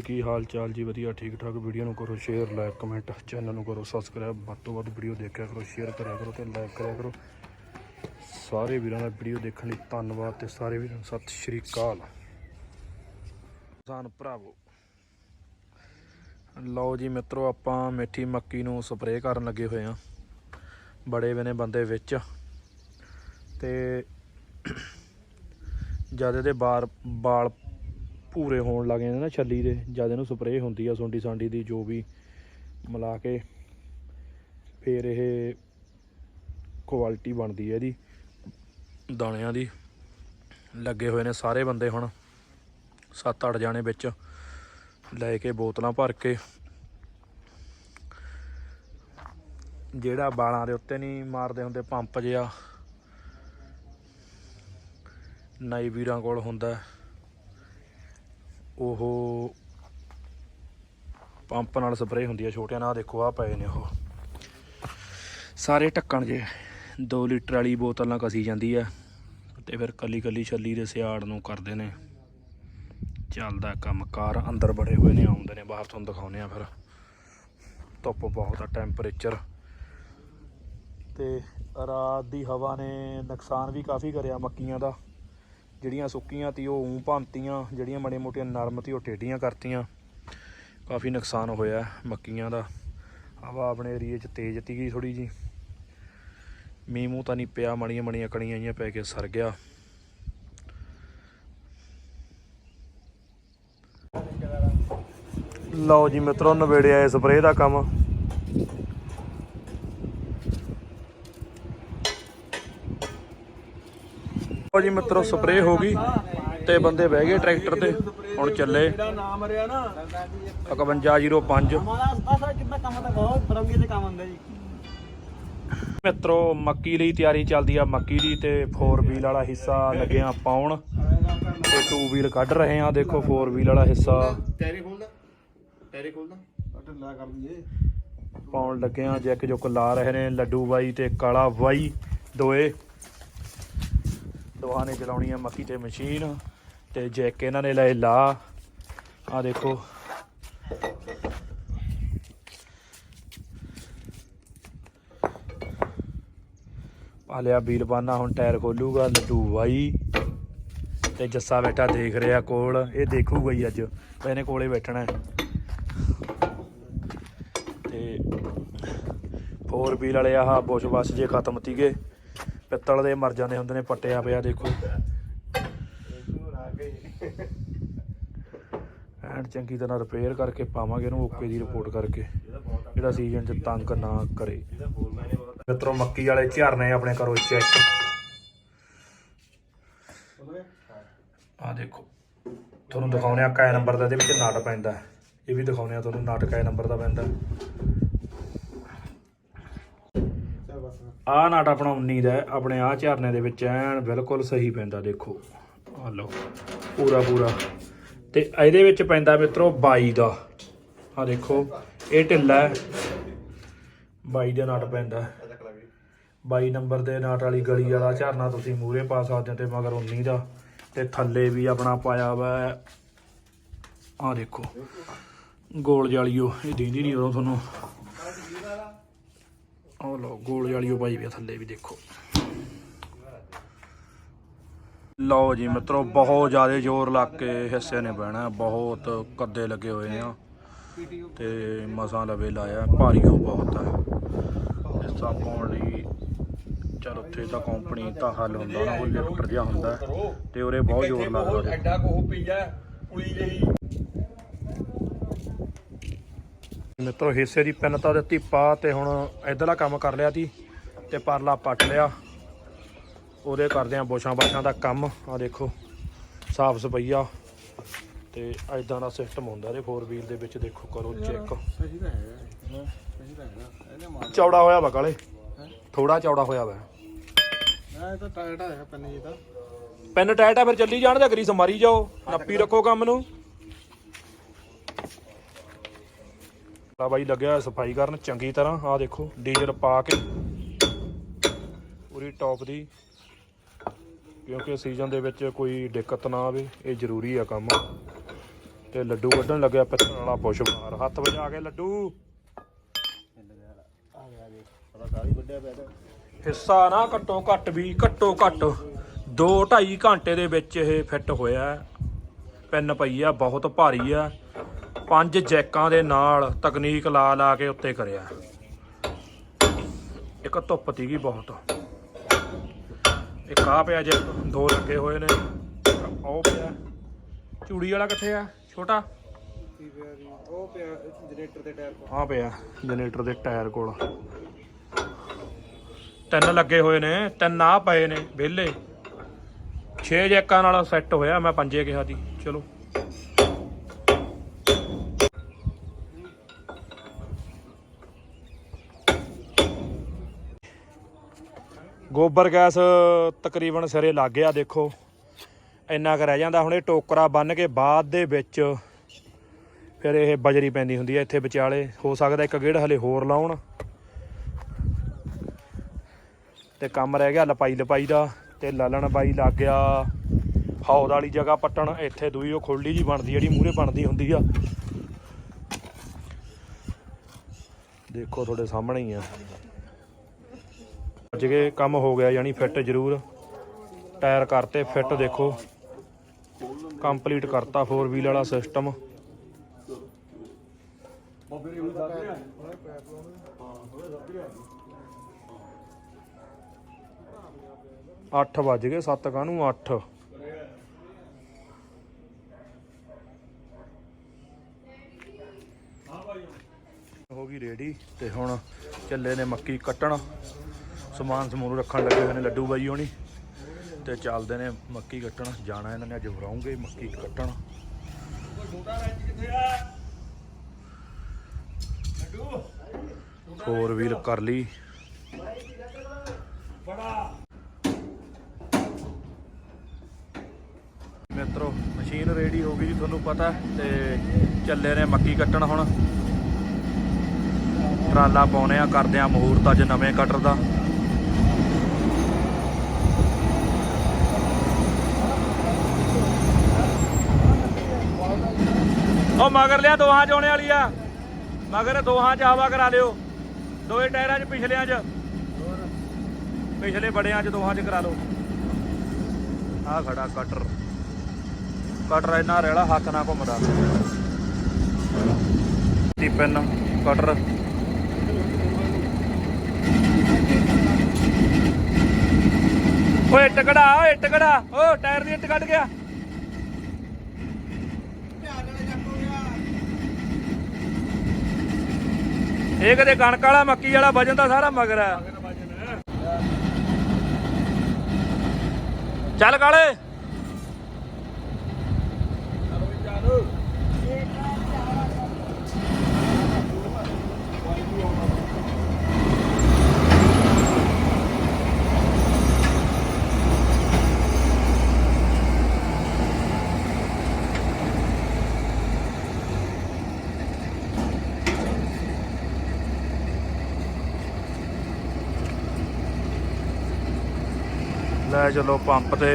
ਕੀ ਹਾਲ ਚਾਲ ਜੀ? ਵਧੀਆ, ਠੀਕ ਠਾਕ। ਵੀਡੀਓ ਨੂੰ ਕਰੋ ਸ਼ੇਅਰ ਲਾਈਕ ਕਮੈਂਟ ਚੈਨਲ ਨੂੰ ਕਰੋ ਸਬਸਕ੍ਰਾਈਬ ਵੱਧ ਤੋਂ ਵੱਧ ਵੀਡੀਓ ਦੇਖਿਆ ਕਰੋ ਸ਼ੇਅਰ ਕਰਿਆ ਕਰੋ ਤੇ ਲਾਈਕ ਕਰਿਆ ਕਰੋ। ਸਾਰੇ ਵੀਰਾਂ ਦਾ ਵੀਡੀਓ ਦੇਖਣ ਲਈ ਧੰਨਵਾਦ ਤੇ ਸਾਰੇ ਵੀਰਾਂ ਨੂੰ ਸਤਿ ਸ਼੍ਰੀ ਅਕਾਲ। ਕਿਸਾਨ ਭਰਾਵੋ, ਲਓ ਜੀ ਮਿੱਤਰੋ, ਆਪਾਂ ਮਿੱਠੀ ਮੱਕੀ ਨੂੰ ਸਪਰੇਅ ਕਰਨ ਲੱਗੇ ਹੋਏ ਆ ਬੜੇ ਬਨੇ ਬੰਦੇ ਵਿੱਚ। ਤੇ ਜਦ ਇਹਦੇ ਬਾਰ ਬਾਲ ਭੂਰੇ ਹੋਣ ਲੱਗ ਜਾਂਦੇ ਨਾ ਛੱਲੀ ਦੇ ਜਦ ਇਹਨੂੰ ਸਪਰੇਅ ਹੁੰਦੀ ਆ ਸੁੰਡੀ ਸਾਂਡੀ ਦੀ ਜੋ ਵੀ ਮਿਲਾ ਕੇ। ਫਿਰ ਇਹ ਕੁਆਲਿਟੀ ਬਣਦੀ ਹੈ ਇਹਦੀ, ਦਾਣਿਆਂ ਦੀ। ਲੱਗੇ ਹੋਏ ਨੇ ਸਾਰੇ ਬੰਦੇ ਹੁਣ 7-8 ਜਾਣੇ ਵਿੱਚ। ਲੈ ਕੇ ਬੋਤਲਾਂ ਭਰ ਕੇ। ਜਿਹੜਾ ਬਾਲਾਂ ਦੇ ਉੱਤੇ ਨਹੀਂ ਮਾਰਦੇ ਹੁੰਦੇ, ਪੰਪ ਜਿਹਾ। ਨਾਈ ਵੀਰਾਂ ਕੋਲ ਹੁੰਦਾ। ਉਹ ਪੰਪ ਨਾਲ ਸਪਰੇਅ ਹੁੰਦੀ ਹੈ ਛੋਟਿਆਂ ਨਾਲ, ਦੇਖੋ ਆ ਪਏ ਨੇ ਉਹ। ਸਾਰੇ ਢੱਕਣ ਜੇ 2 ਲੀਟਰ ਵਾਲੀ ਬੋਤਲ ਨਾਲ ਕਸੀ ਜਾਂਦੀ ਹੈ ਤੇ ਫਿਰ ਕੱਲੀ ਕੱਲੀ ਛੱਲੀ ਦੇ ਸਿਆੜ ਨੂੰ ਕਰਦੇ ਨੇ। ਚੱਲਦਾ ਕੰਮ, ਕਾਰ ਅੰਦਰ ਬੜੇ ਹੋਏ ਨੇ, ਆਉਂਦੇ ਨੇ, ਬਾਹਰ ਤੁਹਾਨੂੰ ਦਿਖਾਉਂਦੇ ਆ ਫਿਰ। ਧੁੱਪ ਬਹੁਤ ਆ ਟੈਂਪਰੇਚਰ ਤੇ ਰਾਤ ਦੀ ਹਵਾ ਨੇ ਨੁਕਸਾਨ ਵੀ ਕਾਫੀ ਕਰਿਆ ਮੱਕੀਆਂ ਦਾ। ਜਿਹੜੀਆਂ ਸੁੱਕੀਆਂ ਤੀ, ਉਹ ਉਂ ਭੰਤੀਆਂ ਜਿਹੜੀਆਂ ਮਾੜੀਆਂ ਮੋਟੀਆਂ ਨਰਮ ਤੀ, ਉਹ ਟੇਢੀਆਂ ਕਰਤੀਆਂ। ਕਾਫੀ ਨੁਕਸਾਨ ਹੋਇਆ ਮੱਕੀਆਂ ਦਾ। ਹਵਾ ਆਪਣੇ ਏਰੀਏ 'ਚ ਤੇਜ਼ ਤੀ ਗਈ ਥੋੜੀ ਜੀ ਮੀਂਹ ਮੂੰਹ ਤਾਂ ਨਹੀਂ ਪਿਆ, ਮਾੜੀਆਂ ਮਾੜੀਆਂ ਕਣੀਆਂ ਜਿਹੀਆਂ ਪੈ ਕੇ ਸਰ ਗਿਆ। ਲਓ ਜੀ ਮਿੱਤਰੋ, ਨਵੇੜਿਆ ਇਹ ਸਪਰੇਅ ਦਾ ਕੰਮ। ਜੀ ਮਿੱਤਰੋ ਸਪਰੇਅ ਹੋ ਗਈ ਤੇ ਬੰਦੇ ਬਹਿ ਗਏ ਟਰੈਕਟਰ ਤੇ। ਹੁਣ ਚੱਲੇ। ਜਿਹੜਾ ਨਾਮ ਰਿਆ ਨਾ 5105 ਹਮਾਰਾ ਅਸਲ ਕਿੰਨਾ ਕੰਮ ਤਾਂ ਬਹੁਤ ਫਰੰਗੀ ਦੇ ਕੰਮ ਹੁੰਦਾ ਜੀ ਮਿੱਤਰੋ ਮੱਕੀ ਲਈ ਤਿਆਰੀ ਚੱਲਦੀ ਆ। ਮੱਕੀ ਦੀ ਤੇ 4 ਵੀਲ ਵਾਲਾ ਹਿੱਸਾ ਲੱਗੇ ਆ ਪਾਉਣ। ਤੇ 2 ਵੀਲ ਕੱਢ ਰਹੇ ਆ। ਦੇਖੋ 4 ਵੀਲ ਵਾਲਾ ਹਿੱਸਾ। ਟੈਰੀ ਖੋਲਦਾ। ਟੈਰੀ ਖੋਲਦਾ। ਢਿੱਲਾ ਕਰ ਲਈਏ ਪਾਉਣ ਲੱਗੇ ਆ ਜੈਕ ਜੁਕ ਲਾ ਰਹੇ ਨੇ। ਲੱਡੂ ਬਾਈ ਤੇ ਕਾਲਾ ਬਾਈ ਦੋਏ। ਦੋਹਾਂ ਨੇ ਚਲਾਉਣੀ ਆ ਮੱਕੀ ਤੇ ਮਸ਼ੀਨ ਤੇ ਜੈਕ ਇਹਨਾਂ ਨੇ ਲਏ ਲਾ। ਆ ਦੇਖੋ। ਆ ਲਿਆ ਵੀਲ ਬਾਨਾ ਹੁਣ ਟਾਇਰ ਖੋਲੂਗਾ, ਲੱਡੂ ਬਾਈ ਤੇ ਜੱਸਾ ਬੈਠਾ ਦੇਖ ਰਿਹਾ ਕੋਲ। ਇਹ ਦੇਖੂਗਾ ਹੀ ਅੱਜ, ਇਹਨੇ ਕੋਲੇ ਬੈਠਣਾ ਤੇ ਫੋਰ ਵੀਲ ਵਾਲੇ ਆਹ ਬੁਸ਼ ਬਸ ਜੇ ਖਤਮ ਤੀਗੇ ਪਿੱਤਲ ਦੇ ਮਰ ਜਾਂਦੇ ਹੁੰਦੇ ਨੇ, ਪੱਟਿਆ ਪਿਆ, ਦੇਖੋ। ਐਂਡ ਚੰਗੀ ਤਰ੍ਹਾਂ ਰਿਪੇਅਰ ਕਰਕੇ ਪਾਵਾਂਗੇ ਇਹਨੂੰ, ਓਕੇ ਦੀ ਰਿਪੋਰਟ ਕਰਕੇ। ਜਿਹੜਾ ਸੀਜ਼ਨ 'ਚ ਤੰਗ ਨਾ ਕਰੇ। ਮਿੱਤਰੋ, ਮੱਕੀ ਵਾਲੇ ਝਰਨੇ ਆਪਣੇ ਕਰੋ ਚੈੱਕ ਆ ਦੇਖੋ, ਤੁਹਾਨੂੰ ਦਿਖਾਉਣੇ ਆ ਕੈ ਨੰਬਰ ਦਾ, ਇਹਦੇ ਵਿੱਚ ਨਟ ਪੈਂਦਾ। ਇਹ ਵੀ ਦਿਖਾਉਣੇ ਆ ਤੁਹਾਨੂੰ, ਨਟ ਕੈ ਨੰਬਰ ਦਾ ਪੈਂਦਾ। ਆਹ ਨਾਟ ਆਪਣਾ 19 ਦਾ ਆਪਣੇ ਆਹ ਝਰਨੇ ਦੇ ਵਿੱਚ ਐਨ ਬਿਲਕੁਲ ਸਹੀ ਪੈਂਦਾ, ਦੇਖੋ। ਆ ਲਓ, ਪੂਰਾ ਪੂਰਾ। ਤੇ ਇਹਦੇ ਵਿੱਚ ਪੈਂਦਾ ਮਿੱਤਰੋ 22 ਦਾ। ਆ ਦੇਖੋ, ਇਹ ਢਿੱਲਾ ਹੈ। 22 ਦਾ ਨਟ ਪੈਂਦਾ ਹੈ। 22 ਨੰਬਰ ਦੇ ਨਾਟ ਵਾਲੀ ਗਲੀ ਵਾਲਾ ਝਰਨਾ ਤੁਸੀਂ ਮੂਰੇ ਪਾ ਸਕਦੇ ਹੋ ਤੇ ਮਗਰ 19 ਦਾ ਤੇ ਥੱਲੇ ਵੀ ਆਪਣਾ ਪਾਇਆ ਵਾ ਆ ਦੇਖੋ, ਗੋਲ ਜਾਲੀਓ ਇਹ ਦੀਂਦੀ ਨਹੀਂ ਉਦੋਂ ਤੁਹਾਨੂੰ। ਆਹ ਲਓ, ਗੋਲ ਜਾਲੀਓ ਪਾਈ ਵੀ ਥੱਲੇ ਵੀ ਦੇਖੋ। ਲਓ ਜੀ ਮਿੱਤਰੋ, ਬਹੁਤ ਜ਼ਿਆਦਾ ਜ਼ੋਰ ਲੱਗ ਕੇ ਹਿੱਸੇ ਨੇ ਬਹਿਣਾ, ਬਹੁਤ ਕੱਦੇ ਲੱਗੇ ਹੋਏ ਆ। ਤੇ ਮਸਾਂ ਲਵੇ ਲਾਇਆ ਭਾਰੀ ਉਹ ਬਹੁਤ ਆ। ਹਿੱਸਾ ਪਾਉਣ ਲਈ ਚਲ ਉੱਥੇ ਤਾਂ ਕੰਪਨੀ ਤਾਂ ਹੱਲ ਹੁੰਦਾ, ਨਾ ਉਹ ਲਿਫਟਰ ਜਿਹਾ ਹੁੰਦਾ। ਤੇ ਉਰੇ ਬਹੁਤ ਜ਼ੋਰ ਲੱਗਦਾ ਐਡਾ ਕੋਹ ਪੀਆ ਕੁਲੀ ਜਈ ਮਿੱਤਰੋ ਹਿੱਸੇ ਦੀ ਪਿੰਨ ਤਾਂ ਦਿੱਤੀ ਪਾ ਤੇ ਹੁਣ ਇਧਰਲਾ ਕੰਮ ਕਰ ਲਿਆ ਤੀ ਤੇ ਪਰਲਾ ਪੱਟ ਲਿਆ। ਉਹਦੇ ਕਰਦੇ ਆ ਬੋਸ਼ਾਂ ਬਾਸ਼ਾਂ ਦਾ ਕੰਮ। ਆ ਦੇਖੋ ਸਾਫ਼ ਸਪਈਆ ਤੇ ਐਦਾਂ ਦਾ ਸਿਸਟਮ ਹੁੰਦਾ ਇਹਦੇ 4 ਵੀਲ ਦੇ ਵਿੱਚ ਦੇਖੋ ਕਰੋ ਚੈੱਕ ਸਹੀ ਤਾਂ ਹੈਗਾ ਸਹੀ ਤਾਂ ਹੈਗਾ। ਇਹਨੇ ਮਾਰ ਚੌੜਾ ਹੋਇਆ ਵਾ ਕਾਲੇ? ਥੋੜਾ ਚੌੜਾ ਹੋਇਆ ਵਾ। ਇਹ ਤਾਂ ਟਾਇਟ ਪੰਨੀ ਜੀ ਤਾਂ। ਪੈਨ ਟਾਈਟ ਆ ਫਿਰ ਚੱਲੀ ਜਾਣ ਦਾ ਕਰੀ ਸਮਾਰੀ ਜਾਓ। ਨੱਪੀ ਰੱਖੋ ਕੰਮ ਨੂੰ। ਆ ਬਾਈ ਲੱਗਿਆ ਸਫ਼ਾਈ ਕਰਨ, ਚੰਗੀ ਤਰ੍ਹਾਂ। ਆਹ ਦੇਖੋ, ਡੀਜ਼ਲ ਪਾ ਕੇ। ਪੂਰੀ ਟੌਪ ਦੀ। ਕਿਉਂਕਿ ਸੀਜ਼ਨ ਦੇ ਵਿੱਚ ਕੋਈ ਦਿੱਕਤ ਨਾ ਆਵੇ, ਇਹ ਜ਼ਰੂਰੀ ਆ ਕੰਮ। ਤੇ ਲੱਡੂ ਕੱਢਣ ਲੱਗਿਆ ਪਿੱਤਲ ਵਾਲਾ ਪੁੱਛ ਬਾਹਰ ਹੱਥ ਵਜਾ ਕੇ ਲੱਡੂ। ਹਿੱਸਾ ਨਾ ਘੱਟੋ ਘੱਟ ਵੀ, ਘੱਟੋ ਘੱਟ 2 2.5 ਘੰਟੇ ਦੇ ਵਿੱਚ ਇਹ ਫਿੱਟ ਹੋਇਆ। ਹੈ। ਪਿੰਨ ਪਈ ਆ, ਬਹੁਤ ਭਾਰੀ ਆ। ਪੰਜ ਜੈਕਾਂ ਦੇ ਨਾਲ ਤਕਨੀਕ ਲਾ ਲਾ ਕੇ ਉੱਤੇ ਕਰਿਆ। ਇੱਕ ਧੁੱਪ ਤੀਗੀ ਬਹੁਤ। ਇੱਕ ਆ ਪਿਆ ਜੈਕ ਦੋ ਲੱਗੇ ਹੋਏ ਨੇ। ਉਹ ਪਿਆ। ਚੂੜੀ ਵਾਲਾ ਕਿੱਥੇ ਆ? ਛੋਟਾ? ਉਹ ਪਿਆ ਜਨਰੇਟਰ ਦੇ ਟਾਇਰ ਆ ਪਿਆ ਜਨਰੇਟਰ ਦੇ ਟਾਇਰ ਕੋਲ। ਤਿੰਨ ਲੱਗੇ ਹੋਏ ਨੇ ਤਿੰਨ ਆ ਪਏ ਨੇ ਵਿਹਲੇ। 6 ਜੈਕਾਂ ਨਾਲ ਸੈੱਟ ਹੋਇਆ ਮੈਂ ਪੰਜੇ ਕਿਹਾ ਸੀ। ਚਲੋ। ਗੋਬਰ ਗੈਸ ਤਕਰੀਬਨ ਸਿਰੇ ਲੱਗ ਗਿਆ, ਦੇਖੋ। ਇੰਨਾ ਕੁ ਰਹਿ ਜਾਂਦਾ, ਹੁਣ ਇਹ ਟੋਕਰਾ ਬੰਨ ਕੇ ਬਾਅਦ ਦੇ ਵਿੱਚ ਫਿਰ ਇਹ ਬਜਰੀ ਪੈਂਦੀ ਹੁੰਦੀ ਹੈ ਇੱਥੇ ਵਿਚਾਲੇ। ਹੋ ਸਕਦਾ ਇੱਕ ਗੇੜ ਹਲੇ ਹੋਰ ਲਾਉਣ। ਤੇ ਕੰਮ ਰਹਿ ਗਿਆ ਲਪਾਈ ਲਪਾਈ ਦਾ, ਤੇ ਲਾਲਣ ਬਾਈ ਲੱਗ ਗਿਆ। ਹੌਦ ਵਾਲੀ ਜਗ੍ਹਾ ਪੱਟਣ, ਇੱਥੇ ਦੂਈ ਉਹ ਖੁੱਲੀ ਜੀ ਬਣਦੀ, ਜਿਹੜੀ ਮੂਹਰੇ ਬਣਦੀ ਹੁੰਦੀ ਆ। ਦੇਖੋ ਤੁਹਾਡੇ ਸਾਹਮਣੇ ਹੀ ਆ। ਅੱਜ ਕੇ ਕੰਮ ਹੋ ਗਿਆ ਯਾਨੀ ਫਿੱਟ ਜ਼ਰੂਰ। ਟਾਇਰ ਕਰਤੇ ਫਿੱਟ ਦੇਖੋ। ਕੰਪਲੀਟ ਕਰਤਾ 4 ਵੀਲ ਵਾਲਾ ਸਿਸਟਮ ਅੱਠ ਵੱਜ ਗਏ 7 ਕਾਹਨੂੰ? 8 ਹੋ ਗਈ ਰੇਡੀ ਤੇ ਹੁਣ ਚੱਲੇ ਨੇ ਮੱਕੀ ਕੱਟਣ। ਸਮਾਨ ਸਮੂਨ ਰੱਖਣ ਲੱਗੇ ਹੋਏ ਨੇ ਲੱਡੂ ਬਾਈ ਹੋਣੀ। ਤੇ ਚੱਲਦੇ ਨੇ ਮੱਕੀ ਕੱਟਣ। ਜਾਣਾ ਇਹਨਾਂ ਨੇ ਅੱਜ ਵਰਾਉਂਗੇ ਮੱਕੀ ਕੱਟਣ। ਫੋਰ ਵੀਲ ਕਰ ਲਈ। ਮਿੱਤਰੋ, ਮਸ਼ੀਨ ਰੈਡੀ ਹੋ ਗਈ ਜੀ, ਤੁਹਾਨੂੰ ਪਤਾ ਤੇ ਚੱਲੇ ਨੇ ਮੱਕੀ ਕੱਟਣ ਹੁਣ। ਟਰਾਲਾ ਪਾਉਣੇ ਆ, ਕਰਦੇ ਆ ਮਹੂਰਤ ਅੱਜ ਨਵੇਂ ਕਟਰ ਦਾ। ਉਹ ਮਗਰ ਲਿਆ ਦੋਹਾਂ ਚ ਆਉਣੇ ਵਾਲੀ ਆ। ਮਗਰ ਦੋਹਾਂ ਚ ਹਵਾ ਕਰਾ ਲਿਓ। ਦੋਏ ਟਾਇਰਾਂ ਚ ਪਿਛਲਿਆਂ ਚ। ਪਿਛਲੇ ਬੜਿਆਂ ਚ ਦੋਹਾਂ ਚ ਕਰਾ ਲਓ। ਆ ਖੜਾ ਕਟਰ। ਕਟਰ ਇੰਨਾ ਰੇਲਾ, ਹੱਥ ਨਾਲ ਘੁੰਮਦਾ। ਟੀ ਪੈਨ, ਕਟਰ। ਓਏ ਟਕੜਾ ਓਏ ਟਕੜਾ ਓ ਟਾਇਰ ਦੀ ਇੱਟ ਕੱਢ ਗਿਆ। ਇਹ ਕਦੇ ਕਣਕ ਵਾਲਾ ਮੱਕੀ ਵਾਲਾ ਵਜਨ ਦਾ ਸਾਰਾ ਮਗਰ ਆ ਚੱਲ ਕਾਲੇ। ਲੈ ਚਲੋ ਪੰਪ ਤੇ